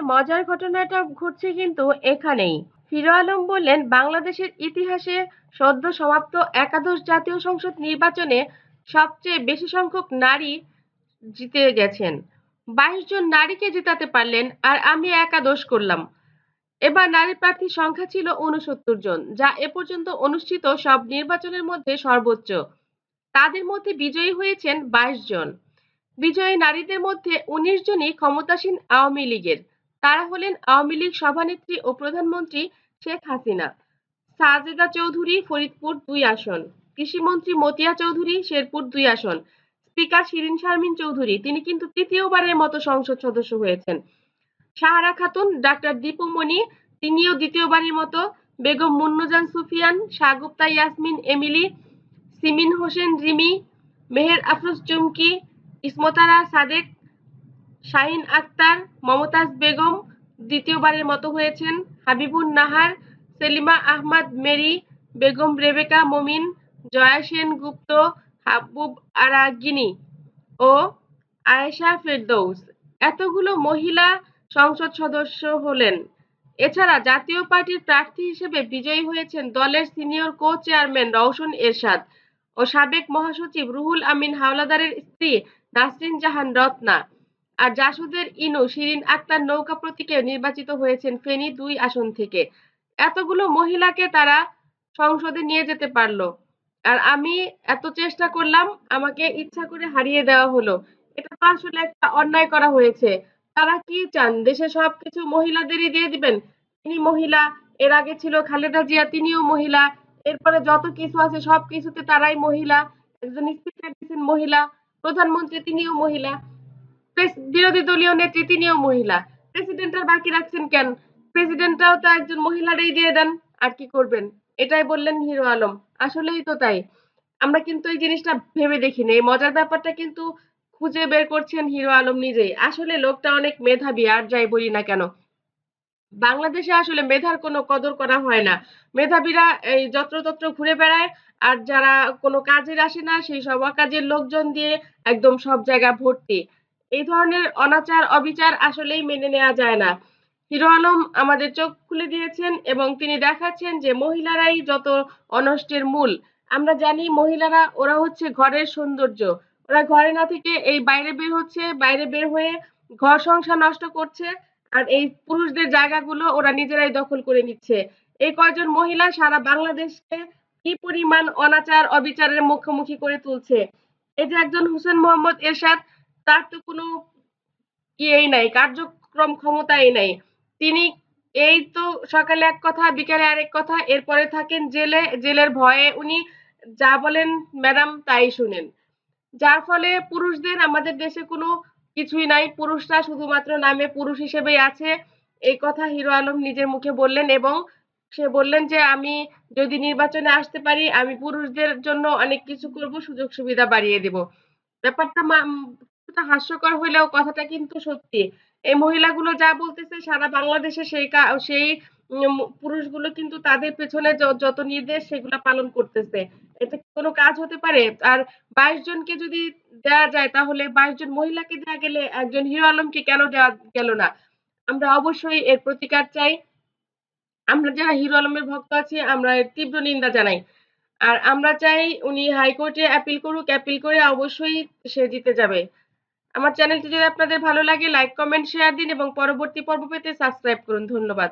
মজার ঘটনাটা ঘটছে কিন্তু এখানেই। হিরো আলম বললেন, বাংলাদেশের ইতিহাসে সদ্য সমাপ্ত একাদশ জাতীয় সংসদ নির্বাচনে সবচেয়ে বেশি সংখ্যক নারী জিতে গেছেন। বাইশ জন নারীকে জেতাতে পারলেন আর আমি একাদশ করলাম। এবার নারী প্রার্থীর সংখ্যা ছিল উনসত্তর জন, যা এ পর্যন্ত অনুষ্ঠিত সব নির্বাচনের মধ্যে সর্বোচ্চ। তাদের মধ্যে বিজয়ী হয়েছেন বাইশ জন। বিজয়ী নারীদের মধ্যে উনিশ জনই ক্ষমতাসীন আওয়ামী লীগের। তারা হলেন আওয়ামী লীগ সভানেত্রী ও প্রধানমন্ত্রী শেখ হাসিনা। সাজেদা চৌধুরী ফরিদপুর দুই আসন, কৃষিমন্ত্রী মতিয়া চৌধুরী শেরপুর দুই আসন, স্পিকার শিরিন শারমিন চৌধুরী, তিনি কিন্তু তৃতীয়বারের মতো সংসদ সদস্য হয়েছেন। সাহারা খাতুন, ডাক্তার দীপুমণি তিনিও দ্বিতীয়বারের মতো, বেগম মুন্নজান সুফিয়ান শাগুপ্তা ইয়াসমিন এমিলি, সিমিন হোসেন রিমি, মেহের আফরোজ চুমকি, ইসমতারা সাদেক শাহিন আক্তার, মমতাজ বেগম দ্বিতীয়বারের মতো হয়েছেন। হাবিবুন নাহার, সেলিমা আহমদ, মেরি বেগম, রেবেকা মমিন, জয়া সেন গুপ্ত, হাবুব আরা গিনি ও আয়েশা ফেরদৌস। এতগুলো মহিলা সংসদ সদস্য হলেন। এছাড়া জাতীয় পার্টির প্রার্থী হিসেবে বিজয়ী হয়েছেন দলের senior co chairman Rowshan Ershad ও সাবেক মহাসচিব রুহুল আমিন হাওলাদারের স্ত্রী নাসরিন জাহান রত্না। আর জাসুদের ইনু, শিরিন আক্তার নৌকা প্রতীকে নির্বাচিত হয়েছেন ফেনী দুই আসন থেকে। এতগুলো মহিলাকে তারা সংসদে নিয়ে যেতে পারল। আর আমি এত চেষ্টা করলাম, আমাকে ইচ্ছা করে হারিয়ে দেওয়া হলো। এটা তো আসলে একটা অন্যায় করা হয়েছে। তারা কি চান? দেশে সবকিছু মহিলাদেরই দিয়ে দিবেন? তিনি মহিলা, এর আগে ছিল খালেদা জিয়া, তিনিও মহিলা। এরপরে যত কিছু আছে সব কিছুতে তারাই মহিলা। একজন স্পিকার দিচ্ছেন মহিলা। প্রধানমন্ত্রী, তিনিও মহিলা। বিরোধী দলীয় নেত্রী, তিনিও মহিলা। প্রেসিডেন্ট আর বাকি রাখছেন কেন? প্রেসিডেন্টটাও তো একজন মহিলারই দিয়ে দেন, আর কি করবেন? এটাই বললেন হিরো আলম। আসলেই তো তাই। আমরা কিন্তু এই জিনিসটা ভেবে দেখিনি। এই মজার ব্যাপারটা কিন্তু খুঁজে বের করছেন হিরো আলম নিজেই। আসলে লোকটা অনেক মেধাবী, আর যাই বলি না কেন। বাংলাদেশে আসলে মেধার কোনো কদর করা হয় না। মেধাবীরা এই যত্রতত্র ঘুরে বেড়ায়, আর যারা কোনো কাজের আসে না, সেই সব কাজের লোকজন দিয়ে একদম সব জায়গা ভর্তি। এই ধরনের অনাচার, অবিচার আসলেই মেনে নেওয়া যায় না। হিরো আলম আমাদের চোখ খুলে দিয়েছেন এবং তিনি দেখাচ্ছেন যে মহিলারাই যত অনষ্টের মূল। আমরা জানি মহিলারা, ওরা হচ্ছে ঘরের সৌন্দর্য। ওরা ঘরে না থেকে এই বাইরে বের হচ্ছে, বাইরে বের হয়ে ঘর সংসার নষ্ট করছে আর এই পুরুষদের জায়গাগুলো ওরা নিজেরাই দখল করে নিচ্ছে। এই কয়জন মহিলা সারা বাংলাদেশকে কি পরিমাণ অনাচার, অবিচারের মুখোমুখি করে তুলছে? এই যে একজন হোসেন মোহাম্মদ এরশাদ তার তো কোনো ইয়েই নাই, কার্যক্রম ক্ষমতাই নাই। তিনি এই তো সকালে এক কথা, বিকালে আরেক কথা, এরপরে থাকেন জেলে। জেলের ভয়ে উনি যা বলেন ম্যাডাম তাই শুনেন। যার ফলে পুরুষদের, আমাদের দেশে কোনো কিছুই নাই। পুরুষরা শুধুমাত্র নামে পুরুষ হিসেবেই আছে। এই কথা হিরো আলম নিজের মুখে বললেন এবং সে বললেন যে, আমি যদি নির্বাচনে আসতে পারি, আমি পুরুষদের জন্য অনেক কিছু করব সুযোগ সুবিধা বাড়িয়ে দেব। ব্যাপারটা কিছুটা হাস্যকর হইলেও কথাটা কিন্তু সত্যি। এই মহিলাগুলো যা বলতেছে, সারা বাংলাদেশে সেই সেই পুরুষগুলো কিন্তু তাদের পেছনে যত নির্দেশ সেগুলো পালন করতেছে। এটা কোনো কাজ হতে পারে? আর বাইশ জনকে যদি দেওয়া যায়, তাহলে বাইশ জন মহিলাকে দেওয়া গেলে একজন হিরো আলমকে কেন দেওয়া গেল না? আমরা অবশ্যই এর প্রতিকার চাই। আমরা যারা হিরো আলমের ভক্ত আছি, আমরা এর তীব্র নিন্দা জানাই। আর আমরা চাই উনি হাইকোর্টে অ্যাপিল করুক, অ্যাপিল করে অবশ্যই সে জিতে যাবে। আমার চ্যানেলটি যদি আপনাদের ভালো লাগে লাইক কমেন্ট শেয়ার দিন এবং পরবর্তী পর্ব পেতে সাবস্ক্রাইব করুন। ধন্যবাদ।